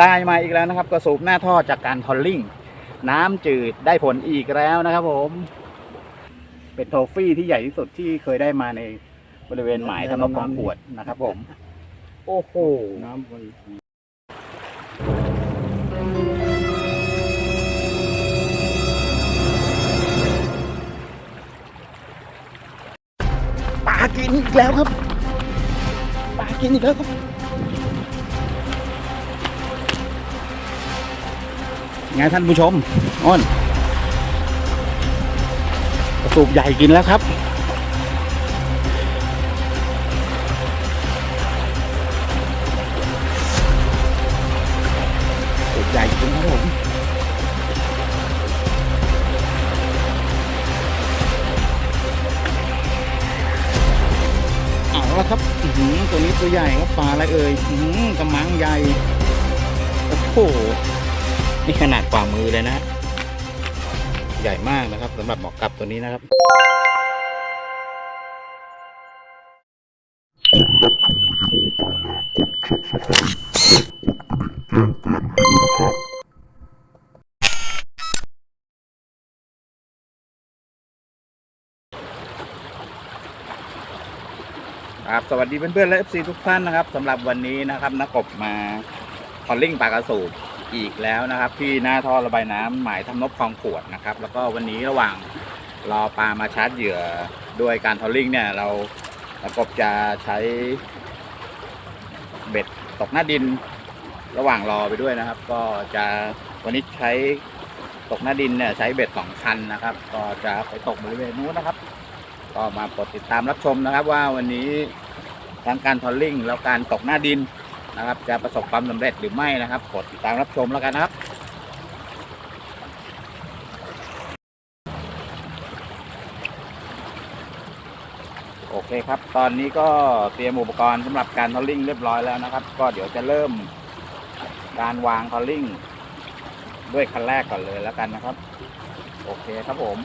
ได้มาอีกแล้วนะครับ กระสูบหน้าท่อจากการทอลลิ่ง น้ำจืดได้ผลอีกแล้วนะครับผม เป็นโทฟี่ที่ใหญ่ที่สุดที่เคยได้มาในบริเวณหมายทำนบของขวดนะครับผม โอ้โหน้ำไปปลากินอีกแล้วครับ ปลากินอีกแล้วครับ ไงท่านผู้ชมอ้นกระสูบใหญ่กินแล้วครับ สูบใหญ่กินครับผมเอาละครับอื้อหือตัวนี้ตัวใหญ่ครับปลาอะไรเอ่ยหือกำมังใหญ่ โอ้โห นี่ขนาดฝ่ามือเลยนะ ใหญ่มากนะครับสำหรับหมอกกับตัวนี้นะครับครับสวัสดีเพื่อนๆและ FC ทุกท่านนะครับสำหรับวันนี้นะครับนักกบมาคอลลิ่งปลากระสูบ อีกแล้วนะครับ ที่หน้าท่อระบายน้ำหมายทำนบคลองขวดนะครับ แล้วก็วันนี้ระหว่างรอปลามาชาร์จเหยื่อด้วยการทอลลิ่งเนี่ยเรานักกบจะใช้เบ็ดตกหน้าดิน ระหว่างรอไปด้วยนะครับ ก็จะวันนี้ใช้ตกหน้าดินเนี่ยใช้เบ็ดสองคันนะครับ ก็จะไปตกบริเวณนู้นนะครับ ก็มาโปรดติดตามรับชมนะครับ ว่าวันนี้ทั้งการทอลลิ่งแล้วการตกหน้าดิน นะครับ จะประสบความสำเร็จหรือไม่นะครับโปรดติดตามรับชมแล้วกันนะครับโอเคครับ ตอนนี้ก็เตรียมอุปกรณ์สำหรับการทอลลิ่งเรียบร้อยแล้วนะครับ ก็เดี๋ยวจะเริ่มการวางทอลลิ่งด้วยคันแรกก่อนเลยแล้วกันนะครับ โอเคครับผม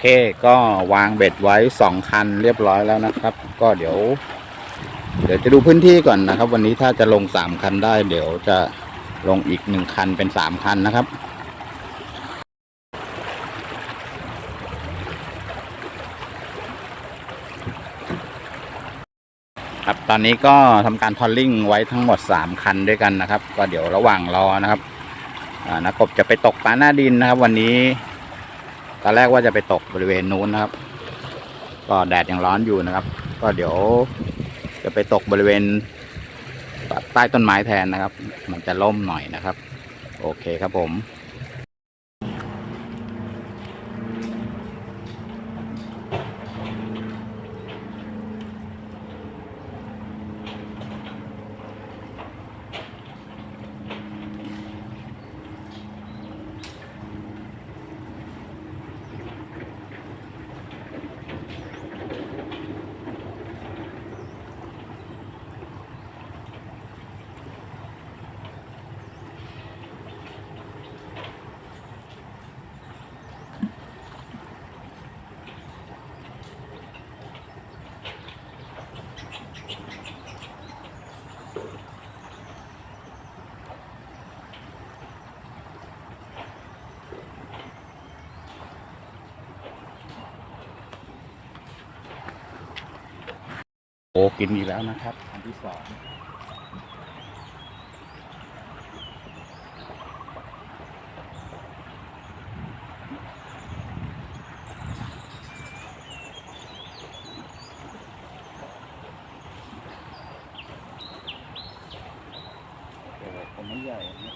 เคก็วางเบ็ดไว้สองคันเรียบร้อยแล้วนะครับ ก็เดี๋ยว เดี๋ยวจะดูพื้นที่ก่อนนะครับ วันนี้ถ้าจะลงสามคันได้ เดี๋ยวจะลงอีกหนึ่งคันเป็นสามคันนะครับครับตอนนี้ก็ทำการทอลลิ่งไว้ทั้งหมด 3 คันด้วยกันนะครับ ก็เดี๋ยวระหว่างรอนะครับนักกบจะไปตกปลาหน้าดินนะครับ วันนี้ ตอนแรกว่าจะไปตกบริเวณนู้นนะครับ ก็แดดยังร้อนอยู่นะครับ ก็เดี๋ยวจะไปตกบริเวณใต้ต้นไม้แทนนะครับ มันจะล่มหน่อยนะครับ โอเคครับผม กินอีกแล้วนะครับ อันที่สองโอ้ผมไม่ใหญ่นะ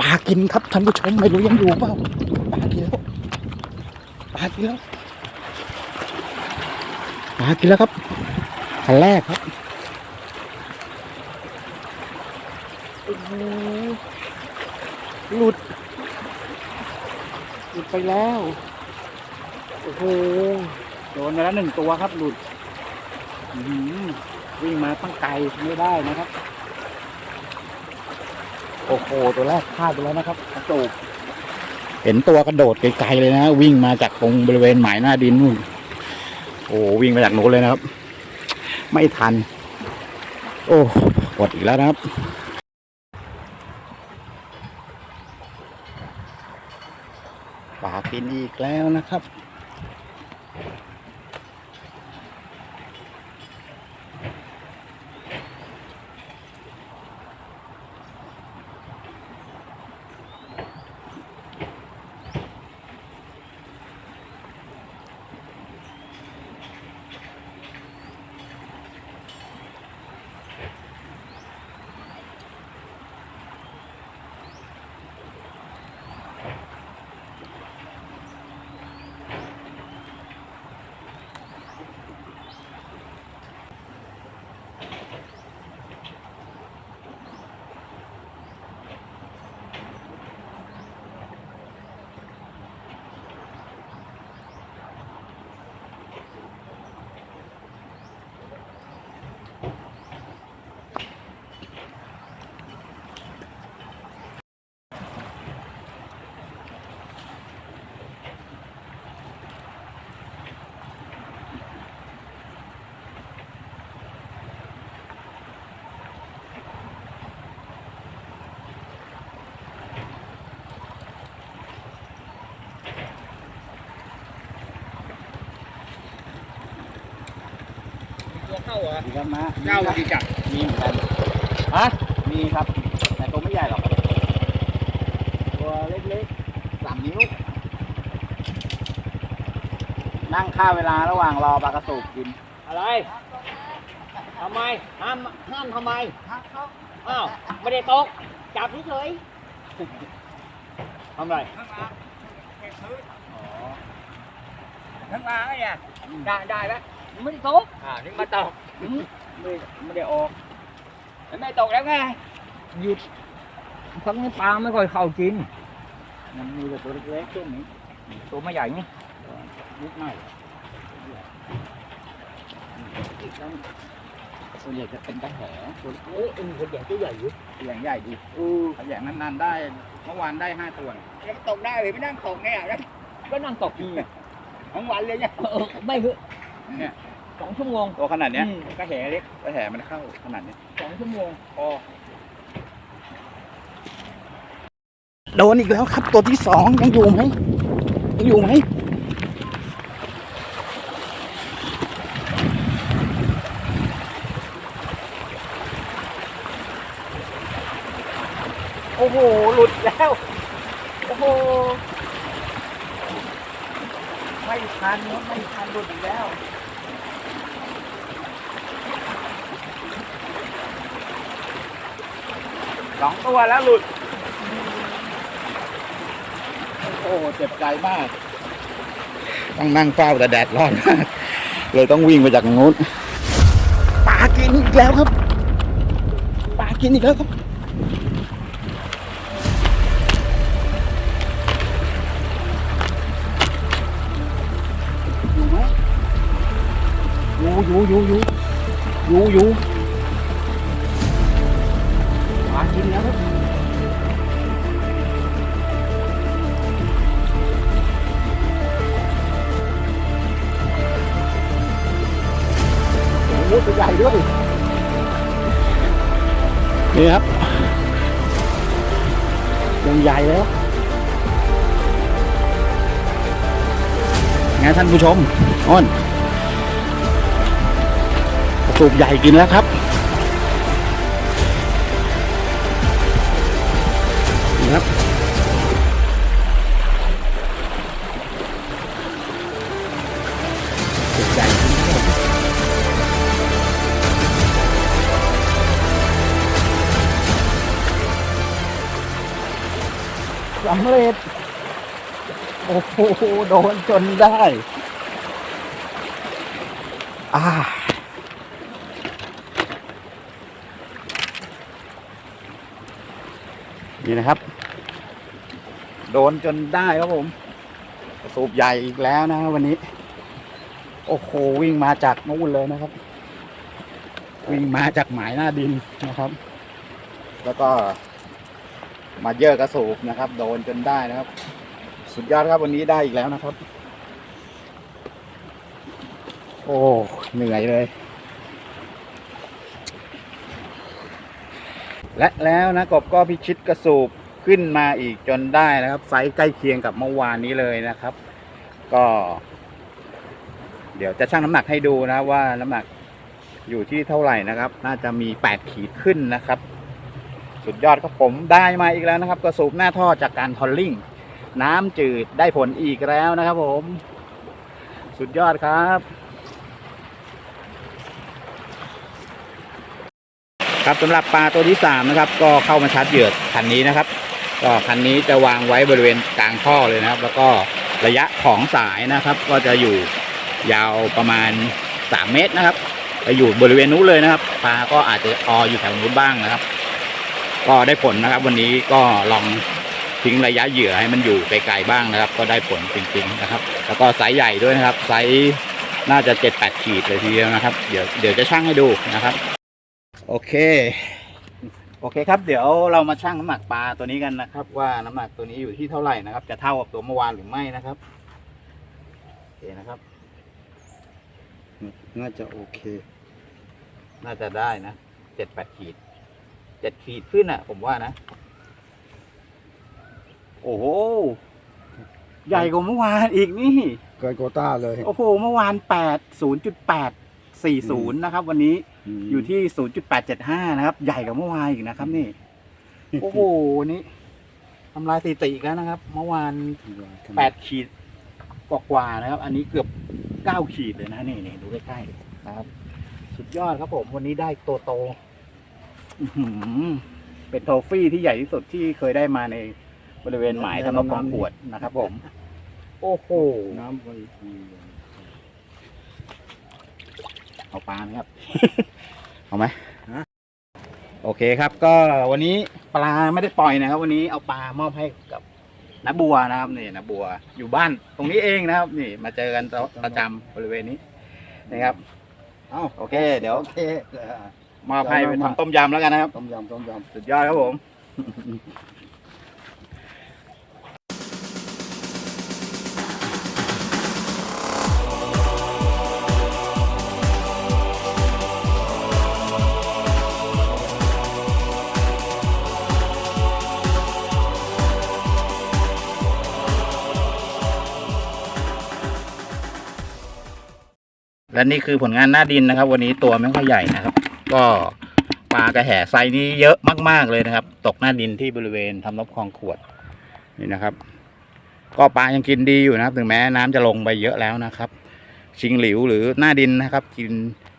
ปลา กินครับท่านผู้ชมไม่รู้ยังอยู่เปล่าปลากินแล้วปลากินแล้วปลากินแล้วครับคันแรกครับโอ้โหหลุดหลุดไปแล้วโอ้โหโดนไปแล้วหนึ่งตัวครับหลุดวิ่งมาตั้งไกลไม่ได้นะครับ อ้โหตัวแรกพลาดไปแล้วนะครับกระโจกเห็นตัวกระโดดไกลๆเลยนะ วิ่งมาจากตรงบริเวณหมายหน้าดินนู่น โอ้วิ่งมาจากโน้นเลยนะครับ ไม่ทัน โอ้กดอีกแล้วนะครับปลากินอีกแล้วนะครับ เข้าเหรอมีครับมาเจ้าดีจัดมีเหมือนกันฮะมีครับ แต่ตัวไม่ใหญ่หรอก ตัวเล็กๆสามนิ้ว นั่งฆ่าเวลาระหว่างรอปลากระสูบกิน อะไรทำไมห้ามห้ามทำไมอ้าวไม่ได้ตกจับเฉยๆทำไรทั้งมาไงอะได้ได้แล้ว ไม่ได้ตกอ่านี่มาตกไม่ไม่ได้ออกไม่ตกแล้วไงหยุดพักนี้ปลาไม่ค่อยเข้ากินมันมีแต่ตัวเล็กๆช่วงนี้ตัวไม่ใหญ่นี่นิดหน่อยส่วนใหญ่จะเป็นกระแหตัวเอ้ยเอ็งคนใหญ่ตัวใหญ่อยู่อย่างใหญ่ดีเออถ้าอย่างนั้นนได้เมื่อวานได้ห้าตัวแล้วตกได้เลยไม่นั่งตกเนี่ยแล้วก็นั่งตกอยู่ทั้งวันเลยเนี่ยเออไม่คือเนี่ย สองชั่วโมงตัวขนาดเนี้ยอืมก็แหเล็กกระแหมันเข้าขนาดเนี้ยสองชั่วโมง พอ โดนอีกแล้วครับตัวที่สองยังอยู่ไหมยังอยู่ไหมโอ้โห หลุดแล้ว โอ้โห ไม่ทันครับไม่ทันหลุดอีกแล้ว สองตัวแล้วหลุด โอ้โหเจ็บใจมาก ต้องนั่งเฝ้าแต่แดดร้อนมากเลยต้องวิ่งไปจากตรงนู้นปลากินอีกแล้วครับปลากินอีกแล้วครับอยู่ไหมอยู่อยู่อยู่อยู่อยู่อยู่ปลา กินแล้วครับโอ้โหตัวใหญ่ด้วยนี่ครับยังใหญ่แล้วไงท่านผู้ชมอ้นกระสูบใหญ่กินแล้วครับำเร็จ โอ้โห โดนจนได้ อ่า นี่นะครับ โดนจนได้ครับผม สูบใหญ่อีกแล้วนะวันนี้ โอ้โห วิ่งมาจากนู่นเลยนะครับ วิ่งมาจากหมายหน้าดินนะครับ แล้วก็ มาเยอะกระสูบนะครับ โดนจนได้นะครับ สุดยอดครับวันนี้ได้อีกแล้วนะครับ โอ้เหนื่อยเลย และแล้วนะกบก็พิชิตกระสูบขึ้นมาอีกจนได้นะครับ ไซส์ใกล้เคียงกับเมื่อวานนี้เลยนะครับ ก็ เดี๋ยวจะชั่งน้ำหนักให้ดูนะว่าน้ำหนักอยู่ที่เท่าไหร่นะครับ น่าจะมี 8 ขีดขึ้นนะครับ สุดยอดครับผมได้มาอีกแล้วนะครับ กระสูบหน้าท่อจากการทอลลิ่ง น้ำจืดได้ผลอีกแล้วนะครับผม สุดยอดครับ ครับสำหรับปลาตัวที่สามนะครับ ก็เข้ามาชาร์จเหยื่อคันนี้นะครับ ก็คันนี้จะวางไว้บริเวณกลางท่อเลยนะครับ แล้วก็ระยะของสายนะครับ ก็จะอยู่ยาวประมาณ 3 เมตรนะครับจะอยู่บริเวณนู้นเลยนะครับปลาก็อาจจะอออยู่แถวนู้นบ้างนะครับ ก็ได้ผลนะครับ วันนี้ก็ลองทิ้งระยะเหยื่อให้มันอยู่ไกลๆบ้างนะครับ ก็ได้ผลจริงๆนะครับ แล้วก็ไซส์ใหญ่ด้วยนะครับ ไซส์น่าจะเจ็ดแปดขีดเลยทีเดียวนะครับ เดี๋ยวเดี๋ยวจะชั่งให้ดูนะครับ โอเค โอเคครับ เดี๋ยวเรามาชั่งน้ำหนักปลาตัวนี้กันนะครับ ว่าน้ำหนักตัวนี้อยู่ที่เท่าไหร่นะครับ จะเท่ากับตัวเมื่อวานหรือไม่นะครับโอเคนะครับ น่าจะโอเค น่าจะได้นะเจ็ดแปดขีด เจ็ดขีดขึ้นอะ ผมว่านะ โอ้โห ใหญ่กว่าเมื่อวานอีกนี่ เกินโควต้าเลยโอ้โห เมื่อวานแปดศูนย์จุดแปดสี่ศูนย์นะครับ วันนี้อยู่ที่0.875นะครับ ใหญ่กว่าเมื่อวานอีกนะครับ นี่ โอ้โห นี่ทำลายสถิติอีกแล้วนะครับ เมื่อวาน8ขีดกว่าๆนะครับ อันนี้เกือบ9ขีดเลยนะนี่นี่ดูใกล้ๆนะครับ สุดยอดครับผม วันนี้ได้ตัวโตอื้อหือ เป็นโทฟี่ที่ใหญ่ที่สุดที่เคยได้มาในบริเวณหมายทำนบของขวดนะครับ ผม โอ้โหน้ำไปเอาปลาไหมครับ เอาไหมโอเคครับ ก็วันนี้ปลาไม่ได้ปล่อยนะครับ วันนี้เอาปลามอบให้กับนับัวนะครับนี่นับัวอยู่บ้าน ตรงนี้เองนะครับ นี่ มาเจอกันประจำบริเวณนี้นะครับ เอ้าโอเค เดี๋ยวโอเค มาให้ทำต้มยำแล้วกันนะครับ ต้มยำต้มยำสุดยอดครับผม และนี่คือผลงานหน้าดินนะครับ วันนี้ตัวไม่ค่อยใหญ่นะครับ ก็ปลากระแห่ไซส์นี้เยอะมาก ๆเลยนะครับ ตกหน้าดินที่บริเวณทำนบคลองขวดนี่นะครับ ก็ปลายังกินดีอยู่นะครับ ถึงแม้น้ำจะลงไปเยอะแล้วนะครับ ชิงหลิวหรือหน้าดินนะครับ กิน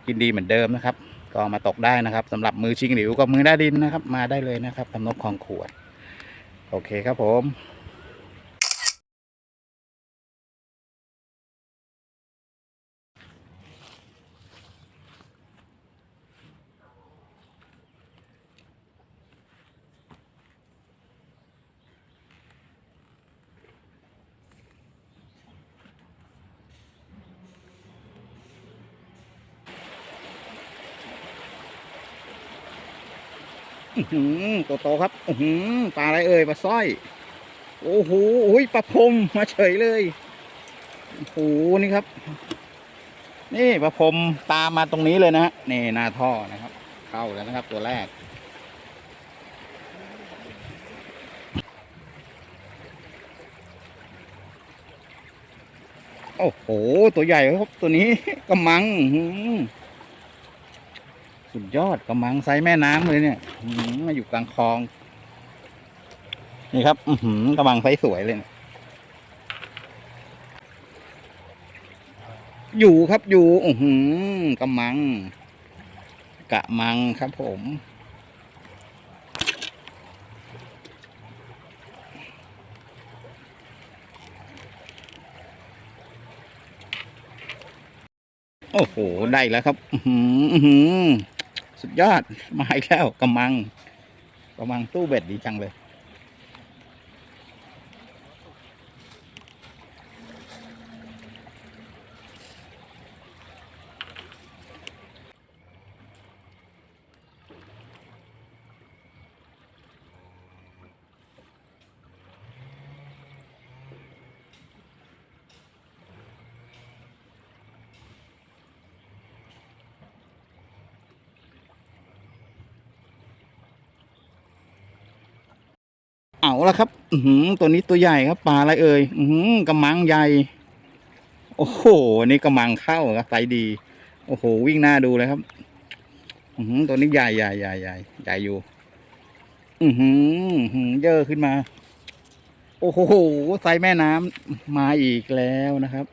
กินดีเหมือนเดิมนะครับ ก็มาตกได้นะครับสำหรับมือชิงหลิวกับมือหน้าดินนะครับ มาได้เลยนะครับทำนบคลองขวด โอเคครับผม อื้อหือโตโตครับปลาอะไรเอ่ยปลาสร้อย โอ้โหโอ้ยปลาพรมมาเฉยเลยโอ้โหนี่ครับ นี่ปลาพรมตามมาตรงนี้เลยนะฮะนี่หน้าท่อนะครับ เข้าแล้วนะครับ ตัวแรก โอ้โห ตัวใหญ่ครับตัวนี้กำมังอื สุดยอดกระมังไซแม่น้ำเลยเนี่ยมาอยู่กลางคลอง นี่ครับอือหือกระมังไซสวยเลยเนี่ยอยู่ครับอยู่อือหือกระมัง กะมังครับผมโอ้โห ได้แล้วครับ อือหือ สุดยอด มาอีกแล้วกำมังกำมังตู้เบ็ดดีจังเลย เอาละครับ อือหือตัวนี้ตัวใหญ่ครับปลาอะไรเอ่ยอือหือกำมังใหญ่ โอ้โหอันนี่กำมังเข้าครับไซส์ดี โอ้โห วิ่งหน้าดูเลยครับ อือหือตัวนี้ใหญ่ใหญ่ใหญ่ใหญ่ใหญ่อยู่ อือหืออื้อหือเยอะขึ้นมา โอ้โหไซส์แม่น้ำมาอีกแล้วนะครับ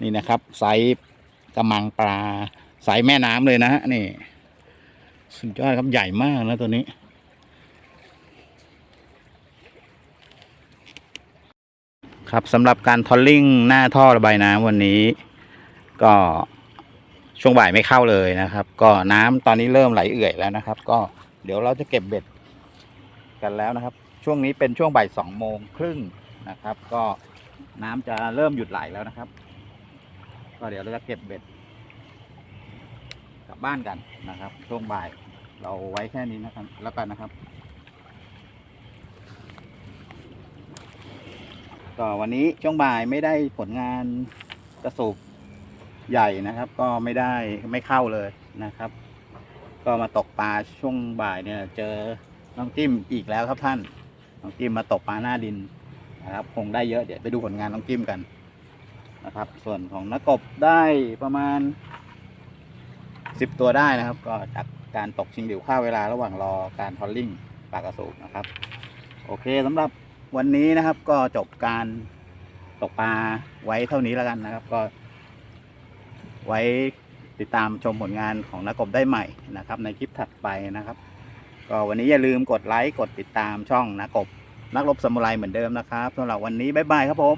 นี่นะครับ ไซส์กำมังปลาไซส์แม่น้ำเลยนะฮะนี่ สุดยอดครับใหญ่มากนะตัวนี้ ครับสำหรับการทอลลิ่งหน้าท่อระบายน้ำวันนี้ ก็ช่วงบ่ายไม่เข้าเลยนะครับ ก็น้ำตอนนี้เริ่มไหลเอื่อยแล้วนะครับ ก็เดี๋ยวเราจะเก็บเบ็ดกันแล้วนะครับ ช่วงนี้เป็นช่วงบ่ายสองโมงครึ่งนะครับ ก็น้ำจะเริ่มหยุดไหลแล้วนะครับ ก็เดี๋ยวเราจะเก็บเบ็ดกลับบ้านกันนะครับ ช่วงบ่ายเราไว้แค่นี้นะครับแล้วกันนะครับ ก็วันนี้ช่วงบ่ายไม่ได้ผลงานกระสูบใหญ่นะครับ ก็ไม่ได้ไม่เข้าเลยนะครับ ก็มาตกปลาช่วงบ่ายเนี่ย เจอน้องจิ้มอีกแล้วครับท่านน้องจิ้มมาตกปลาหน้าดินนะครับ คงได้เยอะเดี๋ยวไปดูผลงานน้องจิ้มกันนะครับ ส่วนของนักกบได้ประมาณสิบตัวได้นะครับ ก็จากการตกชิงหลิวข้าวเวลาระหว่างรอการทอลลิ่งปลากระสูบนะครับ โอเคสำหรับ วันนี้นะครับก็จบการตกปลาไว้เท่านี้แล้วกันนะครับ ก็ ไว้ติดตามชมผลงานของนักกบได้ใหม่นะครับ ในคลิปถัดไปนะครับ ก็วันนี้อย่าลืมกดไลค์กดติดตามช่องนักกบนักรบสมุไรเหมือนเดิมนะครับสำหรับวันนี้บ๊ายบายครับผม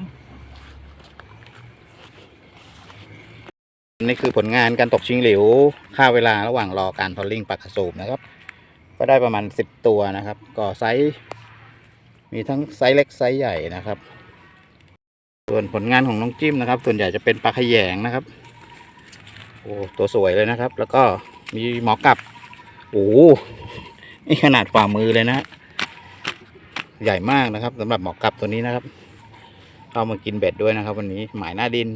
นี่คือผลงานการตกชิงหลิวค่าเวลาระหว่างรอการทอลลิ่งปลากระสูบนะครับ ก็ได้ประมาณ 10 ตัวนะครับ ก็ไซส์ มีทั้งไซส์เล็กไซส์ใหญ่นะครับ ส่วนผลงานของน้องจิ้มนะครับ ส่วนใหญ่จะเป็นปลาขยงนะครับโอ้ตัวสวยเลยนะครับ แล้วก็มีหมอกับโอ้นี่ขนาดฝ่ามือเลยนะ ใหญ่มากนะครับสำหรับหมอกับตัวนี้นะครับเข้ามากินเบ็ดด้วยนะครับ วันนี้หมายหน้าดิน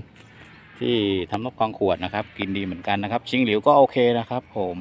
ที่ทำนกคลองขวดนะครับ กินดีเหมือนกันนะครับ ชิงหลิวก็โอเคนะครับ ผม